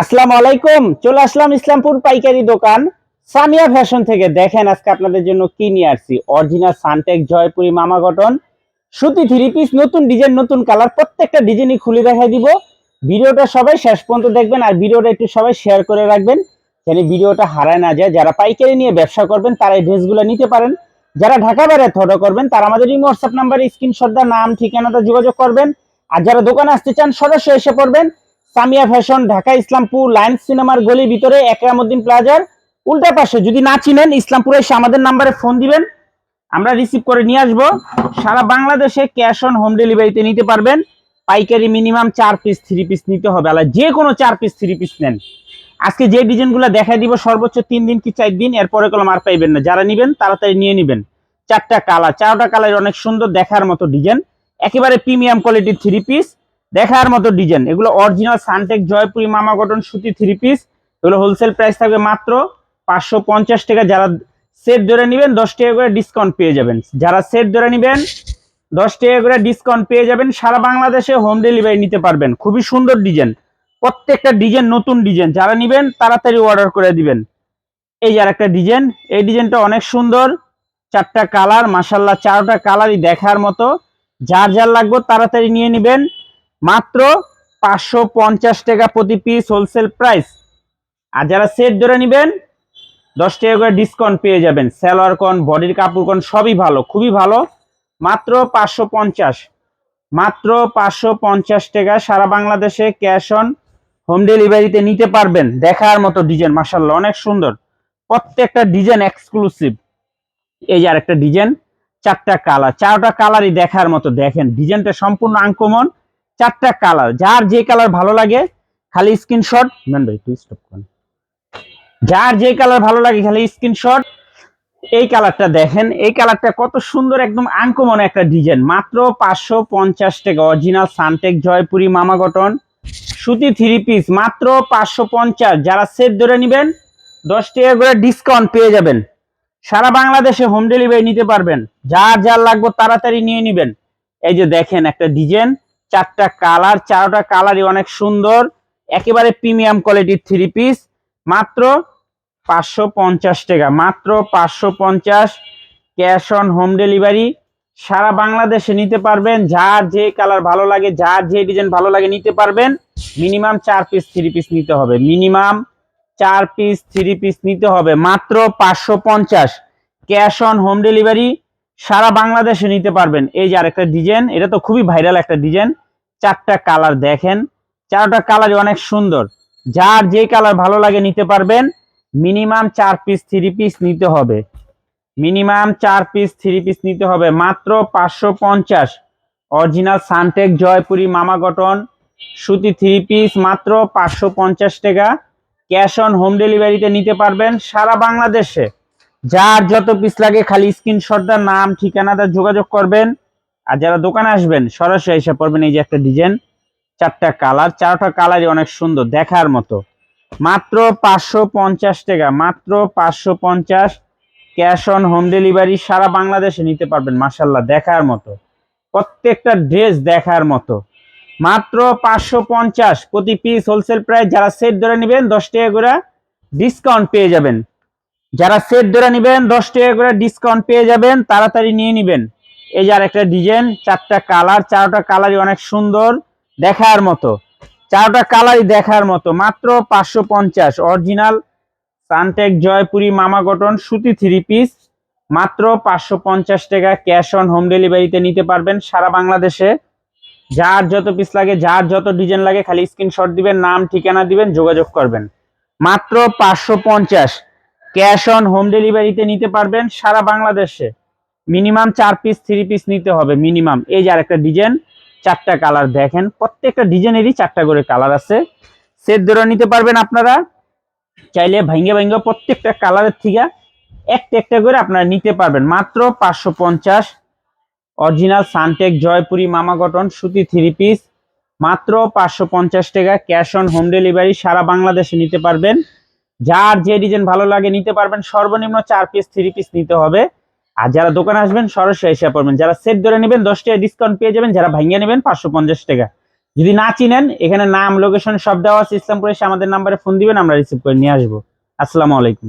আসসালামু আলাইকুম, চলে আসলাম ইসলামপুর পাইকারি দোকান। সামিয়া ফ্যাশন থেকে দেখেন আজকে আপনাদের জন্য কি নিয়ে আসছি। অরিজিনাল সানটেক, জয়পুরি, মামা গঠন সুতি থ্রি পিস নতুন ডিজাইন নতুন কালার প্রত্যেকটা ডিজাইনই খুলে দেখাই দিব। ভিডিওটা সবাই শেষ পর্যন্ত দেখবেন আর ভিডিওটা একটু সবাই শেয়ার করে রাখবেন। যেন ভিডিওটা হারায় না যায়। যারা পাইকারি নিয়ে ব্যবসা করবেন, তারা এই ড্রেসগুলো নিতে পারেন। যারা ঢাকা বাইরে থটো করবেন, তারা আমাদের এই হোয়াটসঅ্যাপ নাম্বারে স্ক্রিনশট দা নাম, ঠিকানাটা যোগাযোগ করবেন। আর যারা দোকানে আসতে চান, সরাসরি এসে পড়বেন। সামিয়া ফ্যাশন, ঢাকা ইসলামপুর, লায়ন্স সিনেমার গলির ভিতরে একরামুদ্দিন প্লাজার উল্টা পাশে। যদি না চিনেন, ইসলামপুরে এসে আমাদের নাম্বারে ফোন দিবেন, আমরা রিসিভ করে নিয়ে আসব। সারা বাংলাদেশে ক্যাশ অন হোম ডেলিভারিতে নিতে পারবেন। পাইকারি মিনিমাম চার পিস থ্রি পিস নিতে হবে। আলাদা যে কোনো চার পিস থ্রি পিস নেন। আজকে যে ডিজাইনগুলো দেখাই দিব, সর্বোচ্চ তিন দিন কি চার দিন, এরপরে কলম আর পাইবেন না। যারা নিবেন, তাড়াতাড়ি নিয়ে নিবেন। চারটা কালার। চারটা কালার অনেক সুন্দর দেখার মতো ডিজাইন একেবারে প্রিমিয়াম কোয়ালিটির থ্রি পিস দেখার মতো ডিজাইন এগুলো অরিজিনাল সানটেক জয়পুরি মামা কটন সুতি থ্রি পিস এগুলো হোলসেল প্রাইস থাকবে মাত্র পাঁচশো পঞ্চাশ টাকা। যারা সেট ধরে নেবেন, দশ টাকা করে ডিসকাউন্ট পেয়ে যাবেন। যারা সেট ধরে নেবেন, দশ টাকা করে ডিসকাউন্ট পেয়ে যাবেন, সারা বাংলাদেশে হোম ডেলিভারি নিতে পারবেন। খুবই সুন্দর ডিজাইন প্রত্যেকটা ডিজাইন নতুন ডিজাইন যারা নেবেন, তাড়াতাড়ি অর্ডার করে দিবেন। এই আর একটা ডিজাইন এই ডিজাইনটা অনেক সুন্দর। চারটা কালার মাসাল্লাহ চারটা কালারই দেখার মতো। যার যার লাগবে, তাড়াতাড়ি নিয়ে নেবেন। মাত্র পাঁচশো পঞ্চাশ টাকা প্রতি পিস হোলসেল প্রাইস আর যারা সেট ধরে নেবেন, দশ টাকা করে ডিসকাউন্ট পেয়ে যাবেন। স্যালোয়ার কন বডির কাপড় কন, সবই ভালো, খুবই ভালো। মাত্র পাঁচশো পঞ্চাশ। মাত্র পাঁচশো পঞ্চাশ টাকা সারা বাংলাদেশে ক্যাশ অন হোম ডেলিভারিতে নিতে পারবেন। দেখার মতো ডিজাইন মাসাল্লাহ অনেক সুন্দর। প্রত্যেকটা ডিজাইন এক্সক্লুসিভ এই যে আরেকটা ডিজাইন চারটা কালার চারটা কালারই দেখার মতো দেখেন। ডিজাইনটা সম্পূর্ণ আনকমন চারটা কালার যার যে কালার ভালো লাগে, খালি স্ক্রিনশট ভাই স্টপ যার যে কালার ভালো লাগে, খালি স্ক্রিনশট এই কালারটা দেখেন, এই কালারটা কত সুন্দর, একদম আনকমন একটা ডিজাইন মাত্র পাঁচশো পঞ্চাশ টাকা অরিজিনাল সানটেক জয়পুরি মামা গঠন সুতি থ্রি পিস মাত্র পাঁচশো পঞ্চাশ। যারা সেট ধরে নেবেন, দশ টাকা করে ডিসকাউন্ট পেয়ে যাবেন। সারা বাংলাদেশে হোম ডেলিভারি নিতে পারবেন। যার যার লাগবে, তাড়াতাড়ি নিয়ে নেবেন। এই যে দেখেন একটা ডিজাইন চারটা কালার, চারটা কালারই অনেক সুন্দর। একেবারে প্রিমিয়াম কোয়ালিটির থ্রি পিস মাত্র পাঁচশো পঞ্চাশ টাকা, মাত্র পাঁচশো পঞ্চাশ। Cash on home delivery. সারা বাংলাদেশে নিতে পারবেন, যার যে কালার ভালো লাগে, যার যে ডিজাইন ভালো লাগে নিতে পারবেন। মিনিমাম চার পিস থ্রি পিস নিতে হবে। মিনিমাম চার পিস থ্রি পিস নিতে হবে। মাত্র পাঁচশো পঞ্চাশ। Cash on home delivery. সারা বাংলাদেশে নিতে পারবেন। এই যে আরেকটা ডিজাইন, এটা তো খুবই ভাইরাল একটা ডিজাইন। চারটা কালার দেখেন। চারটা কালারই অনেক সুন্দর। যার যে কালার ভালো লাগে নিতে পারবেন, মিনিমাম চার পিস, থ্রি পিস নিতে হবে। মিনিমাম চার পিস, থ্রি পিস নিতে হবে। মাত্র পাঁচশো পঞ্চাশ। অরিজিনাল সানটেক, জয়পুরি, মামা গঠন সুতি থ্রি পিস, মাত্র পাঁচশো পঞ্চাশ টাকা। ক্যাশ অন হোম ডেলিভারিতে নিতে পারবেন সারা বাংলাদেশে। যার যত পিস লাগে খালি স্ক্রিনশটটার নাম ঠিকানাটা যোগাযোগ করবেন। আর যারা দোকানে আসবেন, সরাসরি এসে পড়বেন এই যে একটা ডিজাইন চারটা কালার চারটা কালারই অনেক সুন্দর, দেখার মতো। মাত্র পাঁচশো পঞ্চাশ টাকা, মাত্র পাঁচশো পঞ্চাশ। ক্যাশ অন হোম ডেলিভারি সারা বাংলাদেশে নিতে পারবেন মাসাল্লাহ দেখার মতো। প্রত্যেকটা ড্রেস দেখার মতো। মাত্র পাঁচশো পঞ্চাশ, প্রতি পিস হোলসেল প্রাইস যারা সেট ধরে নেবেন, দশ টাকা করে ডিসকাউন্ট পেয়ে যাবেন। যারা সেট ধরে নেবেন, দশ টাকা করে ডিসকাউন্ট পেয়ে যাবেন, তাড়াতাড়ি নিয়ে নেবেন। এই যে একটা ডিজাইন চারটা কালার চারটা কালারই অনেক সুন্দর, দেখার মতো। চারটা কালারই দেখার মতো, মাত্র পাঁচশো পঞ্চাশ। অরিজিনাল সানটেক জয়পুরি মামা গঠন সুতি থ্রি পিস মাত্র পাঁচশো পঞ্চাশ টাকা ক্যাশ অন হোম ডেলিভারিতে নিতে পারবেন সারা বাংলাদেশে। যার যত পিস লাগে, যার যত ডিজাইন লাগে, খালি স্ক্রিনশট দিবেন, নাম, ঠিকানা দিবেন, যোগাযোগ করবেন। মাত্র পাঁচশো পঞ্চাশ। ক্যাশ অন হোম ডেলিভারিতে নিতে পারবেন সারা বাংলাদেশে। মিনিমাম চার পিস, থ্রি পিস নিতে হবে মিনিমাম। এই যে আরেকটা ডিজাইন, চারটা কালার দেখেন, প্রত্যেকটা ডিজাইনেরই চারটা করে কালার আছে। সেট ধরে নিতে পারবেন আপনারা। চাইলে ভাঙ্গে ভাঙ্গে প্রত্যেকটা কালারের থেকে একটা একটা করে আপনারা নিতে পারবেন। মাত্র পাঁচশো পঞ্চাশ। অরিজিনাল সানটেক, জয়পুরি, মামা গঠন সুতি থ্রি পিস। মাত্র পাঁচশো পঞ্চাশ টাকা ক্যাশ অন হোম ডেলিভারি সারা বাংলাদেশে নিতে পারবেন। যার যে ডিজাইন ভালো লাগে নিতে পারবেন, সর্বনিম্ন চার পিস থ্রি পিস নিতে হবে। আর যারা দোকানে আসবেন, সরাসরি এসে পড়বেন। যারা সেট ধরে নেবেন, দশ টাকা ডিসকাউন্ট পেয়ে যাবেন, যারা ভাঙিয়ে নেবেন, পাঁচশো পঞ্চাশ টাকা। যদি না চিনেন, এখানে নাম লোকেশন সব দেওয়া আছে। ইসলামপুরে এসে আমাদের নাম্বারে ফোন দিবেন, আমরা রিসিভ করে নিয়ে আসব। আসসালামু আলাইকুম।